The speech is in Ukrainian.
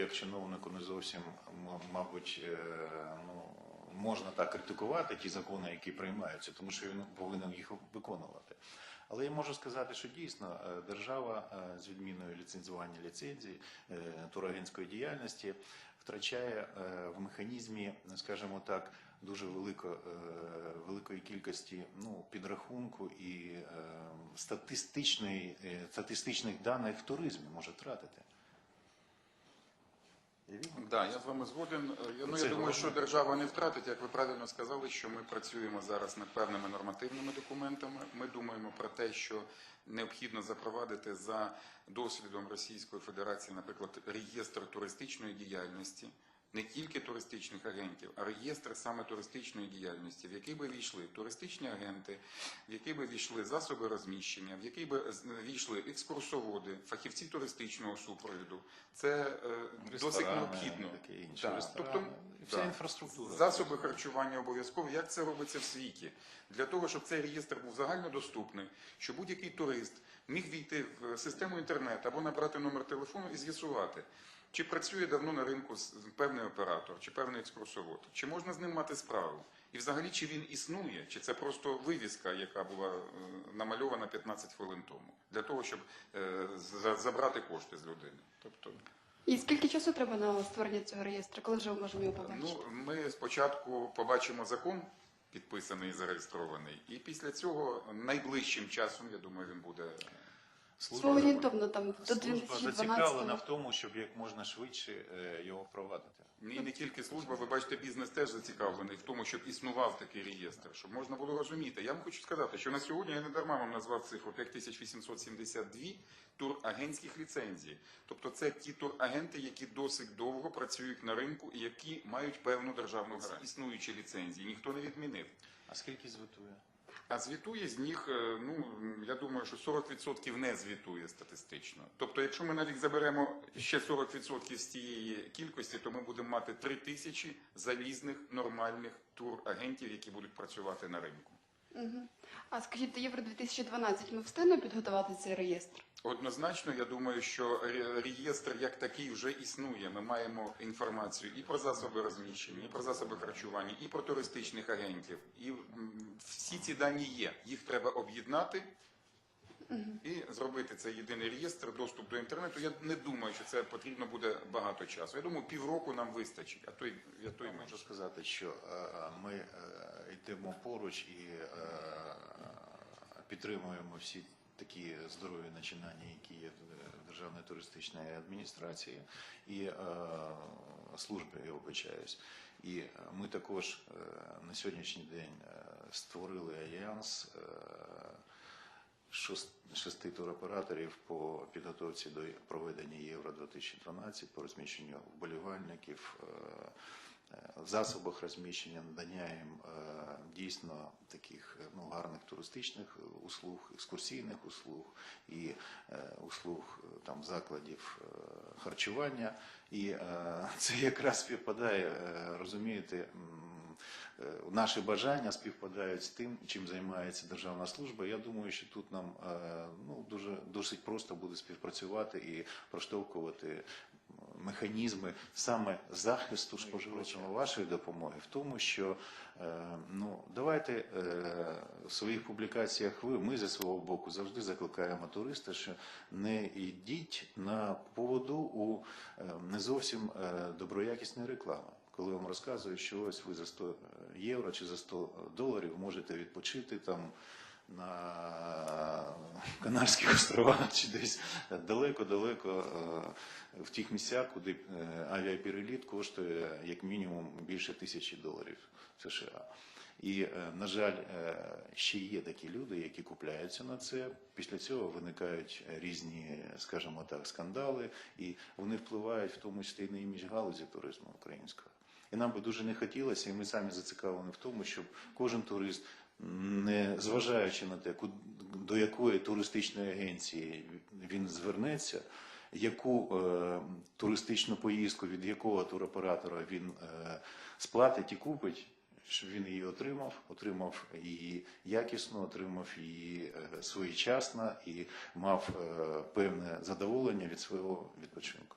як чиновнику не зовсім, мабуть, е, ну, можна так критикувати ті закони, які приймаються, тому що він повинен їх виконувати. Але я можу сказати, що дійсно е, держава е, з відміною ліцензування ліцензій е, турагентської діяльності втрачає в механізмі, скажімо так, дуже велико, великої кількості ну, підрахунку і статистичних даних в туризмі може втратити. Я? Да, я з вами згоден. Е, Я, ну, я думаю, що держава не втратить, як ви правильно сказали, що ми працюємо зараз над певними нормативними документами. Ми думаємо про те, що необхідно запровадити за досвідом Російської Федерації, наприклад, реєстр туристичної діяльності. Не тільки туристичних агентів, а реєстр саме туристичної діяльності, в який би війшли туристичні агенти, в який би війшли засоби розміщення, в який би війшли екскурсоводи, фахівці туристичного супроводу. Це е, досить необхідно. таке інше. Да. Тобто, вся да. інфраструктура. Засоби харчування обов'язково. Як це робиться в світі? Для того, щоб цей реєстр був загальнодоступний, щоб будь-який турист міг війти в систему інтернет або набрати номер телефону і з'ясувати, чи працює давно на ринку з- певний оператор, чи певний екскурсовод, чи можна з ним мати справу. І взагалі, чи він існує, чи це просто вивіска, яка була е, намальована 15 хвилин тому, для того, щоб е, за- забрати кошти з людини. Тобто, І скільки часу треба на створення цього реєстру? Коли вже можемо його побачити? Ну, ми спочатку побачимо закон, підписаний і зареєстрований, і після цього найближчим часом, я думаю, він буде. Слово орієнтовно там до Служба 2012 зацікавлена в тому, щоб як можна швидше е, його впровадити. І не тільки служба, ви бачите, бізнес теж зацікавлений в тому, щоб існував такий реєстр, щоб можна було розуміти. Я вам хочу сказати, що на сьогодні я не дарма вам назвав цифру 5872 турагентських ліцензій. Тобто це ті турагенти, які досить довго працюють на ринку і які мають певну державну гарантію. існуючі ліцензії. Ніхто не відмінив. А скільки звітує? А звітує з них, е, ну я думаю, що 40% не звітує статистично. Тобто, якщо ми навіть заберемо ще 40% з цієї кількості, то ми будемо мати 3 тисячі залізних нормальних турагентів, які будуть працювати на ринку. А скажіть, до Євро 2012 ми встигнемо підготувати цей реєстр? Однозначно, я думаю, що реєстр як такий вже існує. Ми маємо інформацію і про засоби розміщення, і про засоби харчування, і про туристичних агентів. І всі ці дані є. Їх треба об'єднати і зробити цей єдиний реєстр, доступ до інтернету. Я не думаю, що це потрібно буде багато часу. Я думаю, півроку нам вистачить, а то й Я менше. можу сказати, що е, ми е, йдемо поруч і е, підтримуємо всі такі здорові начинання, які є в Державної туристичної адміністрації і е, служби, я вибачаюсь. І ми також е, на сьогоднішній день е, створили альянс. е, шести туроператорів по підготовці до проведення Євро 2012 по розміщенню вболівальників, е, е, засобах розміщення, надання їм е, дійсно таких ну, гарних туристичних услуг, екскурсійних услуг. І услуг е, там закладів е, харчування. І це якраз співпадає, е, розумієте. Е, Наші бажання співпадають з тим, чим займається державна служба. Я думаю, що тут нам е, ну, дуже досить просто буде співпрацювати і проштовхувати механізми саме захисту споживачів вашої допомоги в тому, що е, ну давайте е, в своїх публікаціях ви ми зі свого боку завжди закликаємо туриста, що не йдіть на поводу у е, не зовсім доброякісної реклами. Коли вам розказують, що ось ви за 100 євро чи за 100 доларів можете відпочити там на Канарських островах чи десь далеко-далеко е, в тих місцях, куди е, авіапереліт коштує як мінімум більше тисячі доларів США. І, е, на жаль, ще є такі люди, які купляються на це. Після цього виникають різні, скажімо так, скандали, і вони впливають в тому числі і на імідж галузі туризму українського. І нам би дуже не хотілося, і ми самі зацікавлені в тому, щоб кожен турист, не зважаючи на те, до якої туристичної агенції він звернеться, яку е, туристичну поїздку від якого туроператора він е, сплатить і купить, щоб він її отримав, отримав її якісно, отримав її е, своєчасно і мав е, певне задоволення від свого відпочинку.